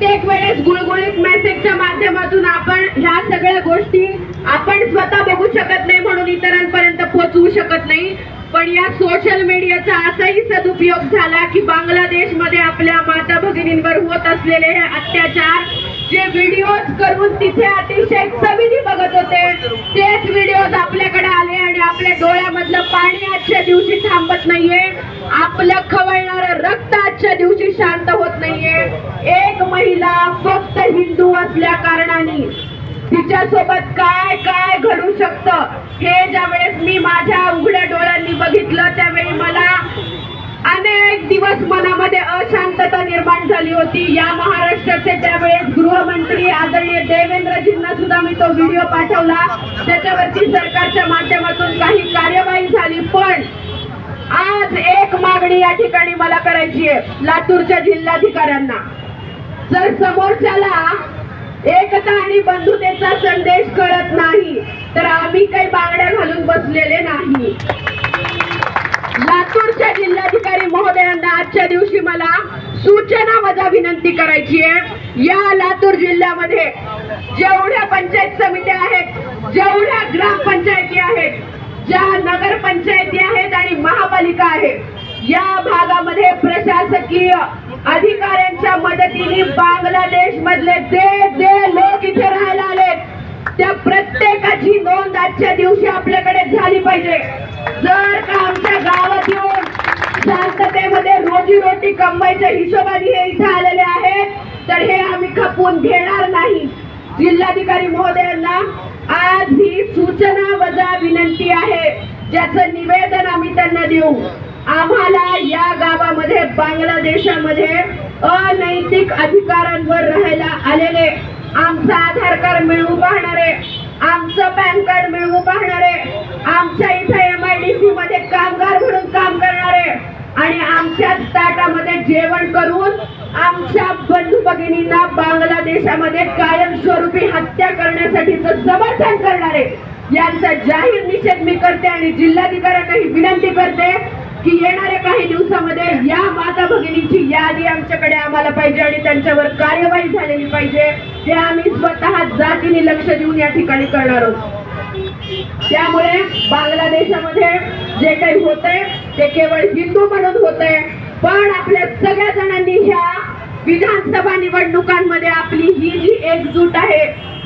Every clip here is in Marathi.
प्रत्येक वेळेस गुळगुळीत मेसेजच्या माध्यमातून आपण ह्या सगळ्या गोष्टी आपण स्वतः बघू शकत नाही म्हणून इतरांपर्यंत पोहोचवू शकत नाही. पण या सोशल मीडियाचा असाही सदुपयोग झाला की बांगलादेशमध्ये आपल्या माता भगिनींवर होत असलेले हे अत्याचार जे व्हिडिओज करून तिथे अतिशय चवीने बघत होते तेच व्हिडिओज आपल्याकडे आले आणि आपल्या डोळ्यामधलं पाणी आजच्या दिवशी थांबत नाहीये. आपलं खवळणारं आजच्या दिवशी शांत होत नाहीये. एक महिला फक्त हिंदू असल्या कारणाने तिच्यासोबत काय काय घडू शकतं हे ज्या वेळेस मी माझ्या उघड्या डोळ्यांनी बघितलं त्यावेळी मला अनेक दिवस मनामध्ये अशांतता निर्माण झाली होती. या महाराष्ट्राचे त्यावेळेस गृहमंत्री आदरणीय देवेंद्रजींना सुद्धा मी तो व्हिडिओ पाठवला. त्याच्यावरती सरकारच्या माध्यमातून काही कार्यवाही झाली पण एक मागणी या ठिकाणी मला करायची आहे लातूरच्या जिल्हाधिकाऱ्यांना. जर समोरच्याला एकता आणि बंधुतेचा संदेश कळत नाही तर आम्ही काही बांगड्या घालून बसलेले नाही. लातूरच्या जिल्हाधिकारी महोदयांना आजच्या दिवशी मला सूचना वजा विनंती करायची आहे. या लातूर जिल्ह्यामध्ये जेवढ्या पंचायत समित्या आहेत जेवढ्या ग्रामपंचायती आहेत ज्या नगरपंचायती आहेत आणि महापालिका आहेत या भागामध्ये प्रशासकीय अधिकाऱ्यांच्या मदतीने बांगलादेश मधले जे जे लोक इथे राहायला आलेत त्या प्रत्येकाची नोंद आजच्या दिवशी आपल्याकडे झाली पाहिजे. जर का आमच्या गावात येऊन शांततेमध्ये रोजी रोटी कमवायच्या हिशोबाने हे इथे आलेले आहेत तर हे आम्ही खपवून घेणार नाही. जिल्हाधिकारी महोदयांना आज ही सूचना वजा विनंती आहे ज्याचं निवेदन आम्ही त्यांना देऊ. आम्हाला या गावामध्ये बांगलादेशामध्ये अनैतिक अधिकारांवर राहायला आलेले. आमचं आधार कार्ड मिळवू पाहणारे आमचं पॅन कार्ड मिळवू पाहणारे आमच्या इथे एम आय डी सी मध्ये कामगार म्हणून काम करणारे आणि आमच्या ताटामध्ये जेवण करून आमच्या बंधू भगिनींना बांगलादेशामध्ये कायमस्वरूपी हत्या करण्यासाठीचं समर्थन करणारे. यांचा जाहीर निषेध मी करते आणि जिल्हाधिकाऱ्यांना ही विनंती करते की येणाऱ्या काही दिवसामध्ये या माता भगिनींची यादी आमच्याकडे आम्हाला पाहिजे आणि त्यांच्यावर कार्यवाही झालेली पाहिजे हे आम्ही स्वतः जातीने लक्ष देऊन या ठिकाणी करणार आहोत. त्यामुळे बांगलादेशामध्ये जे काही होतंय ते केवळ हिंदू म्हणून होतंय पण आपल्या सगळ्या जणांनी ह्या विधानसभा निवडणुकांमध्ये आपली ही जी एकजूट आहे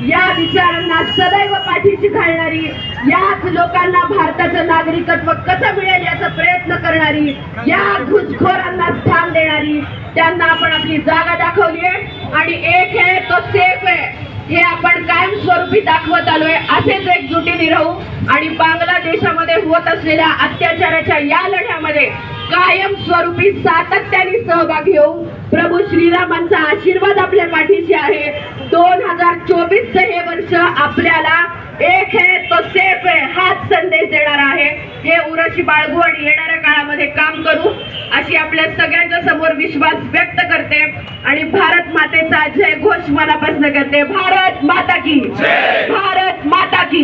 या विचारांना सदैव पाठीशी घालणारी याच लोकांना भारताचं नागरिकत्व कसं मिळेल याचा प्रयत्न करणारी या घुसखोरांना स्थान देणारी त्यांना आपण आपली जागा दाखवली आणि एक आहे तो सेफ आहे. हे आपण कायमस्वरूपी दाखवत आलोय असेच एकजुटीने राहू. आणि बांगलादेशामध्ये होत असलेल्या अत्याचाराच्या या लढ्यामध्ये कायमस्वरूपी सातत्याने सहभाग घेऊ प्रभू श्रीरामांचा आशीर्वाद आपल्या पाठीशी आहे. दोन हजार चोवीस हे वर्ष आपल्याला एक है तो सेफ आहे हाच संदेश देणार आहे. हे उरशी बाळगू आणि येणाऱ्या काळात अशी आपल्या सगळ्यांच्या समोर विश्वास व्यक्त करते आणि भारत मातेचा जय घोष मनापासून करते. भारत माता की भारत माता की